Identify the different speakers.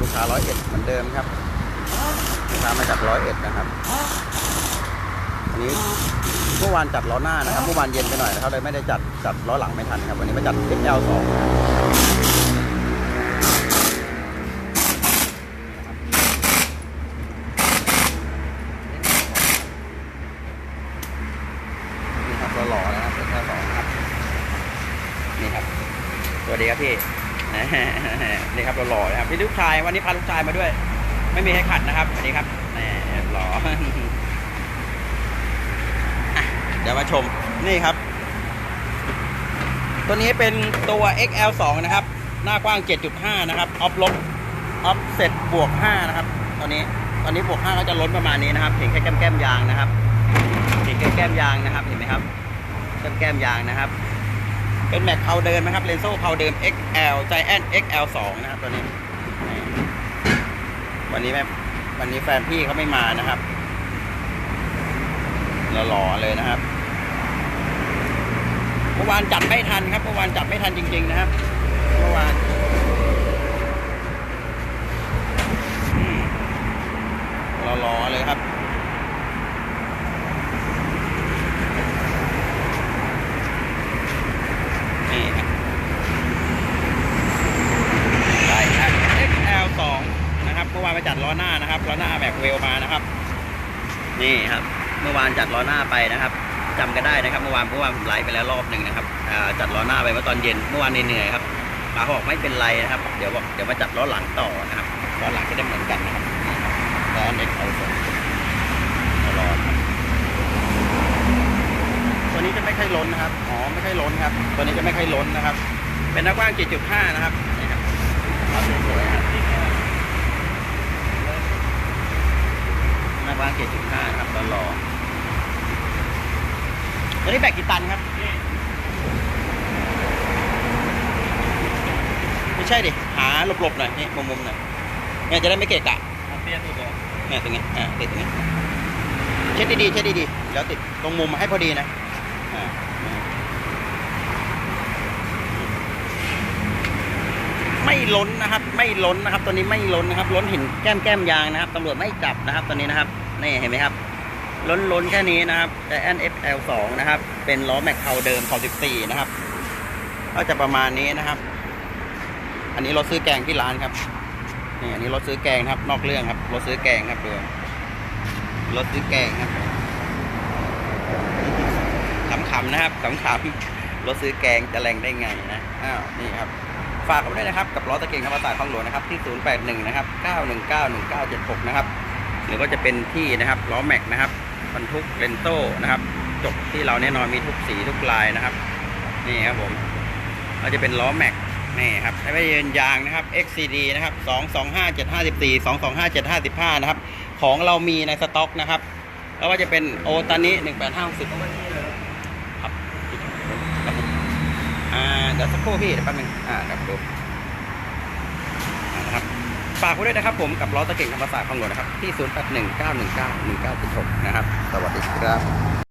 Speaker 1: ลูกค้าร้อยเอ็ดเหมือนเดิมครับลูกค้ามาจากร้อยเอ็ดนะครับอันนี้เมื่อวานจัดล้อหน้านะครับเมื่อวานเย็นไปหน่อยนะครับเลยไม่ได้จัดจัดล้อหลังไม่ทันครับวันนี้มาจัด XL2 นี่ครับหล่อๆนะครับ XL2 ครับ นี่ครับ สวัสดีครับพี่ นี่ครับหล่อๆนะครับพี่ลูกชายวันนี้พาลูกชายมาด้วย ไม่มีให้ขัดนะครับสวัสดีครับแหมหล่อเดี๋ยวมาชมนี่ครับ ตัวนี้เป็นตัว XL2 นะครับ หน้ากว้าง 7.5 นะครับ ออฟลบออฟเซ็ตบวก 5 นะครับ ตอนนี้ตอนนี้บวก 5 ก็จะล้นประมาณนี้นะครับเห็นแค่แก้มแก้มยางนะครับเห็นแค่แก้มยางนะครับ เห็นไหมครับแก้มแก้มยางนะครับ เป็นแม็กเพาเดิมนะครับเลนโซ่เพาเดิม XL Giant XL2 นะครับตัวนี้ วันนี้แม่วันนี้แฟนพี่เขาไม่มานะครับหล่อเลยนะครับเมื่อวานจัดไม่ทันครับเมื่อวานจัดไม่ทันจริง ๆ นะครับเมื่อวานอืมหล่อๆเลยครับ นี่ครับได้ครับ XL2 นะครับ เมื่อวานไปจัดล้อหน้านะครับ ล้อหน้าแบกเวลมา นะครับ นี่ครับ เมื่อวานจัดล้อหน้าไปนะครับจำกันได้นะครับ เมื่อวานเมื่อวานผมไลฟ์ไปแล้วรอบหนึ่งนะครับอ่าจัดล้อหน้าไปเมื่อตอนเย็นเมื่อวานเหนื่อยๆครับป๋าบอกไม่เป็นไรนะครับเดี๋ยวบอกเดี๋ยวมาจัดล้อหลังต่อนะครับล้อหลังจะได้เหมือนกันนะครับนี่ครับล้อเน็กเอาสองรอครับตัวนี้จะไม่ค่อยล้นนะครับอ๋อไม่ค่อยล้นครับ ตัวนี้จะไม่ค่อยล้นนะครับ เป็นหน้ากว้าง7.5 นะครับนี่ครับครับสวยๆครับหน้ากว้าง 7.5นะครับตอนรอตัวนี้แบกกี่ตันครับ ไม่ใช่ดิ หาหลบๆหน่อยนี่มุมๆหน่อยเนี่ยจะได้ไม่เกะกะ
Speaker 2: เตี้ยสุดเลย
Speaker 1: เนี่ยตรงนี้อ่าติดตรงนี้เช็ดดีๆเช็ดดีๆแล้วติดตรงมุมให้พอดีนะอ่าไม่ล้นนะครับ ไม่ล้นนะครับ ตัวนี้ไม่ล้นนะครับ ล้นหินแก้มแก้มยางนะครับตำรวจไม่จับนะครับตัวนี้นะครับ นี่เห็นไหมครับ ล้นล้นแค่นี้นะครับแต่ NFL2 นะครับ เป็นล้อแม็กเทาเดิม14นะครับ ก็จะประมาณนี้นะครับ อันนี้รถซื้อแกงที่ร้านครับนี่อันนี้รถซื้อแกงครับ นอกเรื่องครับรถซื้อแกงครับดูรถซื้อแกงครับขำๆนะครับขำๆรถซื้อแกงจะแรงได้ไงนะอ้าวนี่ครับฝากเอาไว้ด้วยนะครับ กับล้อตะเกียงธรรมศาสตร์คลองหลวงนะครับที่ 081 นะครับ 919 1976 นะครับ หรือว่าจะเป็นที่นะครับล้อแม็กนะครับบรรทุกเลนโต้นะครับจบที่เราแน่นอนมีทุกสีทุกลายนะครับ นี่ครับผมเราจะเป็นล้อแม็กนี่ครับไม่ว่าจะเป็นยางนะครับ XCD นะครับ225 754 225 755นะครับ ของเรามีในสต็อกนะครับแล้วว่าจะเป็นโอตานิ1850ครับอ่าเดี๋ยวสักครู่พี่เดี๋ยวแป๊บนึงอ่าเดี๋ยวดู ฝากไว้ด้วยนะครับผมกับล้อตะเก่งธรรมศาสตร์ของหลวงนะครับที่ 0819191976 นะครับ สวัสดีครับ